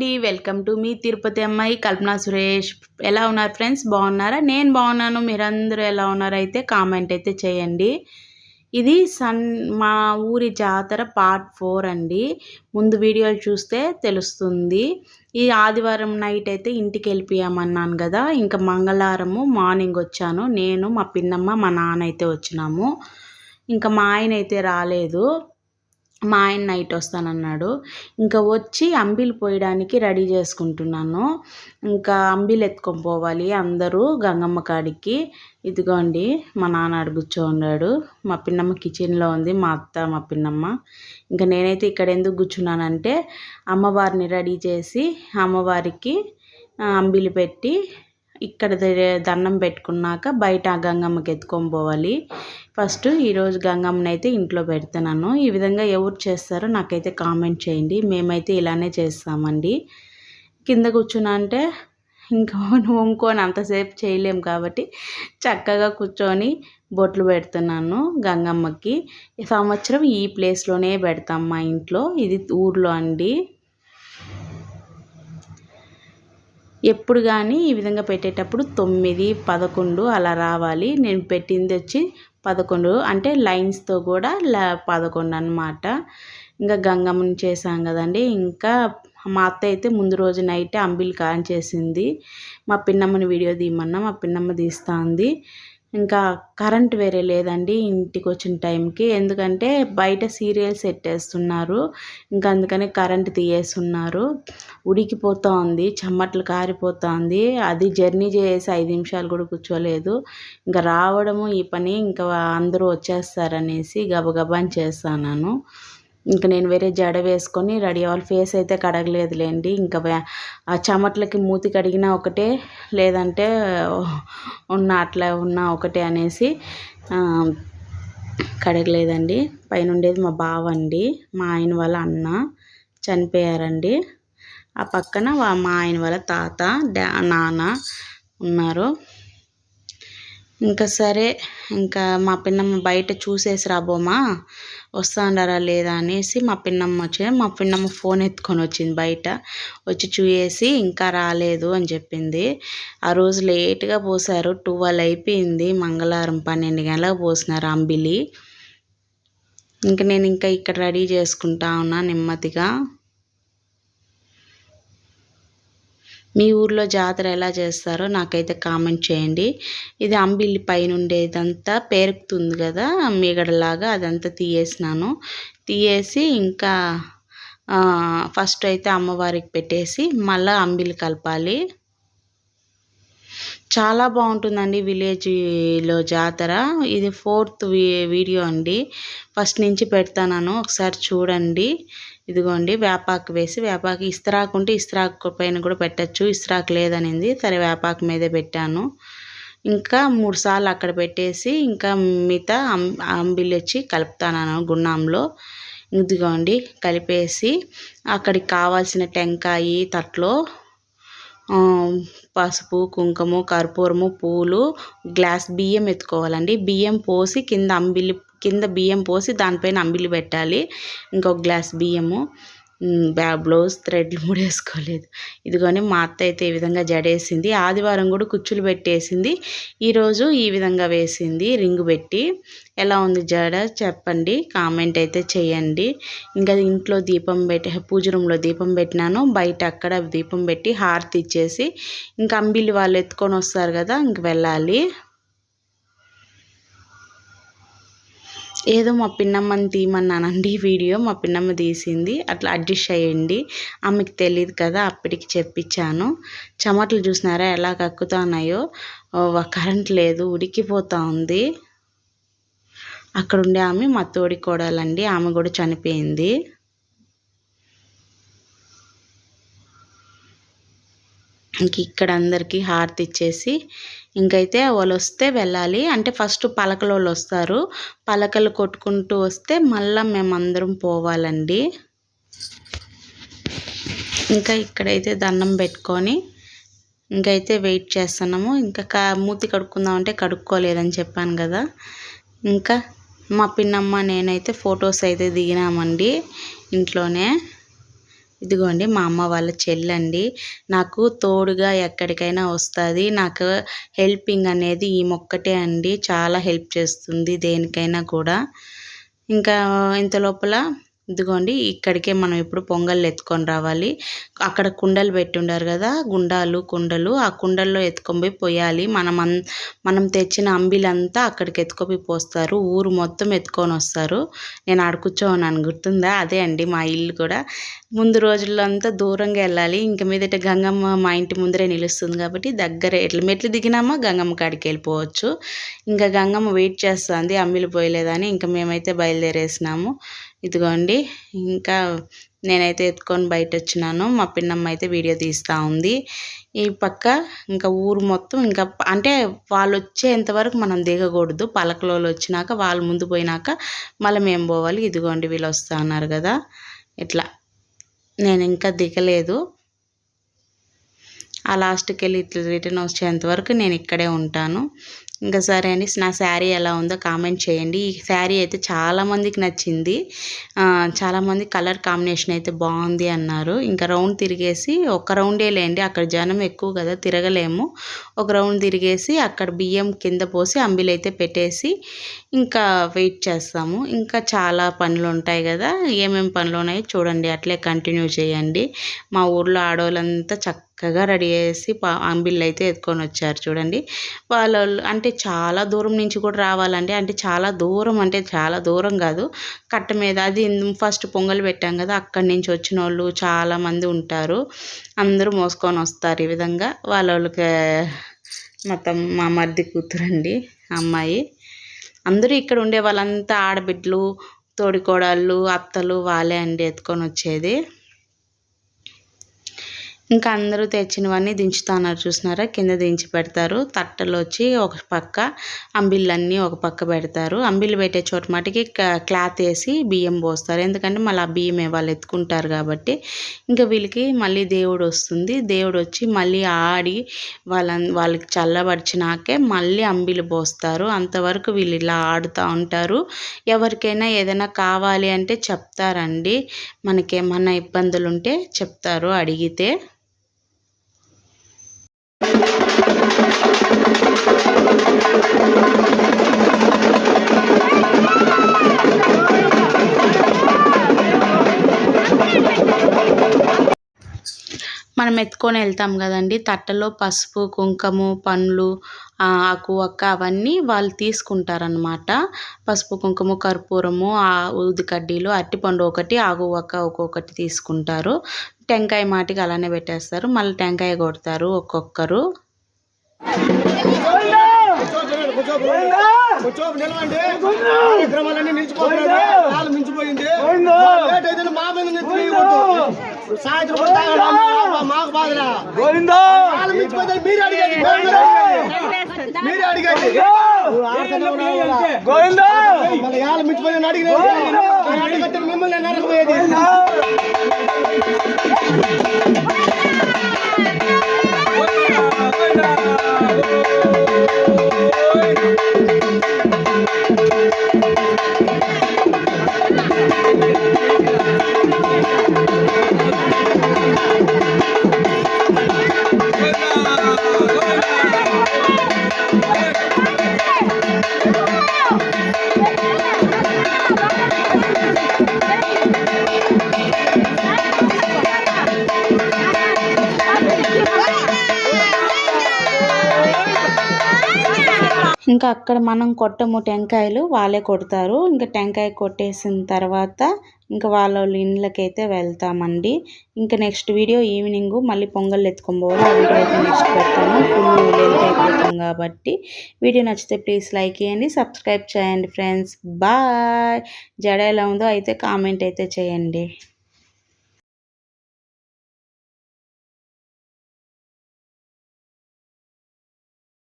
అండి. Welcome to me Tirupati అమ్మాయి కల్పన సురేష్. ఎలా ఉన్నారు ఫ్రెండ్స్? బాగున్నారా? నేను బాగున్నాను. మీరందరూ ఎలా ఉన్నారు? అయితే కామెంట్ అయితే చేయండి. ఇది సన్ మా ఊరి జాతర పార్ట్ ఫోర్ అండి. ముందు వీడియోలు చూస్తే తెలుస్తుంది. ఈ ఆదివారం నైట్ అయితే ఇంటికి వెళ్ళిపోయామన్నాను కదా. ఇంకా మంగళవారము మార్నింగ్ వచ్చాను. నేను మా పిన్నమ్మ మా నాన్న అయితే వచ్చినాము. ఇంకా మా ఆయన అయితే రాలేదు. మా ఆయన నైట్ వస్తానన్నాడు. ఇంకా వచ్చి అంబిలు పోయడానికి రెడీ చేసుకుంటున్నాను. ఇంకా అంబిలు ఎత్తుకొని పోవాలి అందరూ గంగమ్మ కాడికి. ఇదిగోండి మా నాన్న అడుగుచ్చో ఉన్నాడు మా పిన్నమ్మ కిచెన్లో ఉంది మా అత్త మా పిన్నమ్మ. ఇంకా నేనైతే ఇక్కడ ఎందుకు కూర్చున్నానంటే అమ్మవారిని రెడీ చేసి అమ్మవారికి అంబిలు పెట్టి ఇక్కడ దండం పెట్టుకున్నాక బయట గంగమ్మకి ఎత్తుకొని పోవాలి. ఫస్ట్ ఈరోజు గంగమ్మని అయితే ఇంట్లో పెడుతున్నాను ఈ విధంగా ఎవరు చేస్తారో నాకైతే కామెంట్ చేయండి. మేమైతే ఇలానే చేస్తామండి. కింద కూర్చున్నా అంటే ఇంకా వంకొని అంతసేపు చేయలేం కాబట్టి చక్కగా కూర్చొని బొట్లు పెడుతున్నాను గంగమ్మకి. సంవత్సరం ఈ ప్లేస్లోనే పెడతాం మా ఇంట్లో. ఇది ఊర్లో అండి. ఎప్పుడు కానీ ఈ విధంగా పెట్టేటప్పుడు తొమ్మిది పదకొండు అలా రావాలి. నేను పెట్టింది వచ్చి పదకొండు. అంటే లైన్స్తో కూడా పదకొండు అనమాట ఇంకా గంగమ్మని చేసాం కదండి. ఇంకా మా అత్త అయితే ముందు రోజు నైట్ అంబిల్ కాంచేసింది మా పిన్నమ్మని వీడియో తీయమన్నా మా పిన్నమ్మ తీస్తుంది. ఇంకా కరెంట్ వేరే లేదండి ఇంటికి వచ్చిన టైంకి. ఎందుకంటే బయట సీరియల్స్ ఎట్టేస్తున్నారు ఇంకా అందుకని కరెంట్ తీయేస్తున్నారు. ఉడికిపోతూ ఉంది చెమ్మట్లు కారిపోతూ ఉంది. అది జర్నీ చేసి ఐదు నిమిషాలు కూడా కూర్చోలేదు. ఇంకా రావడము ఈ పని ఇంకా అందరూ వచ్చేస్తారనేసి గబగబాని చేస్తాను ఇంకా నేను వేరే జడ వేసుకొని రెడీ అవ్వాలి. ఫేస్ అయితే కడగలేదులేండి. ఇంకా ఆ చెమట్లకి మూతి కడిగినా ఒకటే లేదంటే ఉన్న అట్లా ఉన్న ఒకటే అనేసి కడగలేదండి. పైన ఉండేది మా బావ అండి మా ఆయన వాళ్ళ అన్న చనిపోయారండి. ఆ పక్కన మా ఆయన వాళ్ళ తాత నాన్న ఉన్నారు. ఇంకా సరే ఇంకా మా పిన్నమ్మ బయట చూసేసి రాబోమా వస్తాండారా లేదా అనేసి మా పిన్నమ్మ వచ్చి మా పిన్నమ్మ ఫోన్ ఎత్తుకొని వచ్చింది బయట వచ్చి చూసేసి ఇంకా రాలేదు అని చెప్పింది. ఆ రోజు లేట్గా పోసారు ట్వెల్వ్ అయిపోయింది మంగళవారం పన్నెండు గంటలకు పోసినారు అంబిలి. ఇంకా నేను ఇంకా ఇక్కడ రెడీ చేసుకుంటా ఉన్నా నెమ్మదిగా. మీ ఊర్లో జాతర ఎలా చేస్తారో నాకైతే కామెంట్ చేయండి. ఇది అంబిల్లి పైన ఉండేదంతా పేరుకుతుంది కదా మీగడలాగా అదంతా తీయేసినాను. తీయేసి ఇంకా ఫస్ట్ అయితే అమ్మవారికి పెట్టేసి మళ్ళీ అంబిలి కలపాలి. చాలా బాగుంటుందండి విలేజ్లో జాతర. ఇది ఫోర్త్ వీడియో అండి. ఫస్ట్ నుంచి పెడతాను ఒకసారి చూడండి. ఇదిగోండి వేపాకు వేసి వేపాకు ఇస్త్రాకు ఉంటే ఇస్త్రాకు పైన కూడా పెట్టచ్చు. ఇస్త్రాకు లేదనింది. సరే వేపాకు మీదే పెట్టాను. ఇంకా మూడు సార్లు అక్కడ పెట్టేసి ఇంకా మిగతా అంబిల్ వచ్చి కలుపుతాను గున్నాంలో. ఇదిగోండి కలిపేసి అక్కడికి కావాల్సిన టెంకాయ తట్లో పసుపు కుంకుమ కర్పూరము పూలు గ్లాస్ బియ్యం ఎత్తుకోవాలండి. బియ్యం పోసి కింద అంబిలి కింద బియ్యం పోసి దానిపైన అంబిలి పెట్టాలి. ఇంకొక గ్లాస్ బియ్యము. బ్లౌజ్ థ్రెడ్లు కూడా వేసుకోలేదు ఇదిగోని మా అత్త అయితే ఈ విధంగా జడేసింది. ఆదివారం కూడా కుచ్చులు పెట్టేసింది. ఈరోజు ఈ విధంగా వేసింది రింగు పెట్టి. ఎలా ఉంది జడ? చెప్పండి. కామెంట్ అయితే చేయండి. ఇంకా ఇంట్లో దీపం పెట్టి పూజ రూమ్లో దీపం పెట్టినాను. బయట అక్కడ దీపం పెట్టి హారతి ఇచ్చేసి ఇంకా అంబిలి వాళ్ళు ఎత్తుకొని వస్తారు కదా ఇంక వెళ్ళాలి. ఏదో మా పిన్నమ్మని తీయమన్నానండి వీడియో మా పిన్నమ్మ తీసింది. అట్లా అడ్జస్ట్ అయ్యండి ఆమెకు తెలియదు కదా అప్పటికి చెప్పించాను. చెమటలు చూసినారా ఎలా కక్కుతున్నాయో కరెంట్ లేదు ఉడికిపోతూ ఉంది. అక్కడ ఉండే ఆమె మా తోడి కోడాలండి ఆమె కూడా చనిపోయింది. ఇంక ఇక్కడ అందరికీ హారతి ఇచ్చేసి ఇంకైతే వాళ్ళు వస్తే వెళ్ళాలి. అంటే ఫస్ట్ పలకలు వాళ్ళు వస్తారు పలకలు కొట్టుకుంటూ వస్తే మళ్ళీ మేమందరం పోవాలండి. ఇంకా ఇక్కడైతే దండం పెట్టుకొని ఇంకైతే వెయిట్ చేస్తున్నాము. ఇంకా మూతి కడుక్కుందామంటే కడుక్కోలేదని చెప్పాను కదా. ఇంకా మా పిన్నమ్మ నేనైతే ఫొటోస్ అయితే దిగినామండి ఇంట్లోనే. ఇదిగోండి మా అమ్మ వాళ్ళ చెల్లండి. నాకు తోడుగా ఎక్కడికైనా వస్తుంది. నాకు హెల్పింగ్ అనేది ఈ మొక్కటే అండి. చాలా హెల్ప్ చేస్తుంది దేనికైనా కూడా. ఇంకా ఇంత లోపల ఇదిగోండి ఇక్కడికే మనం ఇప్పుడు పొంగల్ ఎత్తుకొని రావాలి. అక్కడ కుండలు పెట్టుండారు కదా గుండాలు కుండలు. ఆ కుండల్లో ఎత్తుకొని పోయి పోయాలి. మనం మనం తెచ్చిన అంబిలంతా అక్కడికి ఎత్తుకొని పోస్తారు. ఊరు మొత్తం ఎత్తుకొని వస్తారు. నేను ఆడ కూర్చోన్నాను గుర్తుందా? అదే అండి మా ఇల్లు కూడా. ముందు రోజుల్లో అంతా దూరంగా వెళ్ళాలి. ఇంక మీదట గంగమ్మ మా ఇంటి ముందరే నిలుస్తుంది కాబట్టి దగ్గర ఎట్లా మెట్లు దిగినామా గంగమ్మ కాడికి వెళ్ళిపోవచ్చు. ఇంకా గంగమ్మ వెయిట్ చేస్తుంది అమ్మిలు పోయలేదని. ఇంకా మేమైతే బయలుదేరేసినాము. ఇదిగోండి ఇంకా నేనైతే ఎత్తుకొని బయట వచ్చినాను మా పిన్నమ్మ అయితే వీడియో తీస్తూ ఉంది. ఈ పక్క ఇంకా ఊరు మొత్తం ఇంకా అంటే వాళ్ళు వచ్చేంతవరకు మనం దిగకూడదు. పలకలో వచ్చినాక వాళ్ళు ముందు పోయినాక మళ్ళీ మేము పోవాలి. ఇదిగోండి వీళ్ళు వస్తా అన్నారు కదా. ఇట్లా. నేను ఇంకా దిగలేదు. ఆ లాస్ట్కి వెళ్ళి ఇట్లా రిటర్న్ వచ్చేంతవరకు నేను ఇక్కడే ఉంటాను. ఇంకా సరే అని నా శారీ ఎలా ఉందో కామెంట్ చేయండి. ఈ శారీ అయితే చాలామందికి నచ్చింది. చాలామంది కలర్ కాంబినేషన్ అయితే బాగుంది అన్నారు. ఇంకా రౌండ్ తిరిగేసి ఒక రౌండే లేండి అక్కడ జనం ఎక్కువ కదా తిరగలేము. ఒక రౌండ్ తిరిగేసి అక్కడ బియ్యం కింద పోసి అంబిలు అయితే పెట్టేసి ఇంకా వెయిట్ చేస్తాము. ఇంకా చాలా పనులు ఉంటాయి కదా ఏమేమి పనులు ఉన్నాయో చూడండి అట్లే కంటిన్యూ చేయండి. మా ఊర్లో ఆడవాళ్ళంతా చక్క చక్కగా రెడీ చేసి అంబిళ్ళు అయితే ఎత్తుకొని వచ్చారు చూడండి. వాళ్ళు అంటే చాలా దూరం నుంచి కూడా రావాలండి. అంటే చాలా దూరం అంటే చాలా దూరం కాదు. కట్ట మీద అది ఫస్ట్ పొంగల్ పెట్టాం కదా అక్కడి నుంచి వచ్చిన వాళ్ళు చాలామంది ఉంటారు. అందరూ మోసుకొని వస్తారు ఈ విధంగా. వాళ్ళ వాళ్ళకి మొత్తం మా మర్ది కూతురండి అమ్మాయి. అందరూ ఇక్కడ ఉండే వాళ్ళంతా ఆడబిడ్డలు తోడికోడళ్ళు అత్తలు వాళ్ళే అండి ఎత్తుకొని వచ్చేది. ఇంకా అందరూ తెచ్చినవన్నీ దించుతున్నారు చూసినారా? కింద దించి పెడతారు. తట్టలు వచ్చి ఒక పక్క అంబిళ్ళన్నీ ఒక పక్క పెడతారు. అంబిళ్ళు పెట్టే చోట మటుకి క్లాత్ వేసి బియ్యం పోస్తారు. ఎందుకంటే మళ్ళీ ఆ బియ్యమే వాళ్ళు ఎత్తుకుంటారు కాబట్టి. ఇంకా వీళ్ళకి మళ్ళీ దేవుడు వస్తుంది. దేవుడు వచ్చి మళ్ళీ ఆడి వాళ్ళ వాళ్ళకి చల్లబడిచినాకే మళ్ళీ అంబిలు పోస్తారు. అంతవరకు వీళ్ళు ఇలా ఆడుతూ ఉంటారు. ఎవరికైనా ఏదైనా కావాలి అంటే చెప్తారండి. మనకేమన్నా ఇబ్బందులు ఉంటే చెప్తారు అడిగితే. మనం ఎత్తుకొని వెళ్తాం కదండి. తట్టలో పసుపు కుంకుమ పండ్లు ఆకు అక్క అవన్నీ వాళ్ళు తీసుకుంటారనమాట పసుపు కుంకుమ కర్పూరము ఆ కడ్డీలు అరటిపండు ఒకటి ఆకు అక్క ఒక్కొక్కటి తీసుకుంటారు. టెంకాయ మాటికి అలానే పెట్టేస్తారు. మళ్ళీ టెంకాయ కొడతారు ఒక్కొక్కరు. నిలవండి. కార్యక్రమాలన్నీ నిలిచిపోతున్నాయి మించిపోయింది. మా సాయంత్రం మాకు బాధరా. మించిపోతే మీరు అడిగేది మీరు అడిగేది గోవిందా మళ్ళీ ఏళ్ళ మించిపోయి అడిగిన? మిమ్మల్ని నరకపోయేది ఇంకా అక్కడ మనం కొట్టము టెంకాయలు వాళ్ళే కొడతారు. ఇంకా టెంకాయ కొట్టేసిన తర్వాత ఇంకా వాళ్ళ వాళ్ళ ఇండ్లకైతే వెళ్తామండి. ఇంకా నెక్స్ట్ వీడియో ఈవినింగ్ మళ్ళీ పొంగల్ ఎత్తుకొని పోవాలి. ఆ వీడియో అయితే నెక్స్ట్ పెడతాను. ఫుల్ అయిపోతాం కాబట్టి. వీడియో నచ్చితే ప్లీజ్ లైక్ చేయండి సబ్స్క్రైబ్ చేయండి ఫ్రెండ్స్ బాయ్ జడ ఎలా ఉందో అయితే కామెంట్ అయితే చేయండి.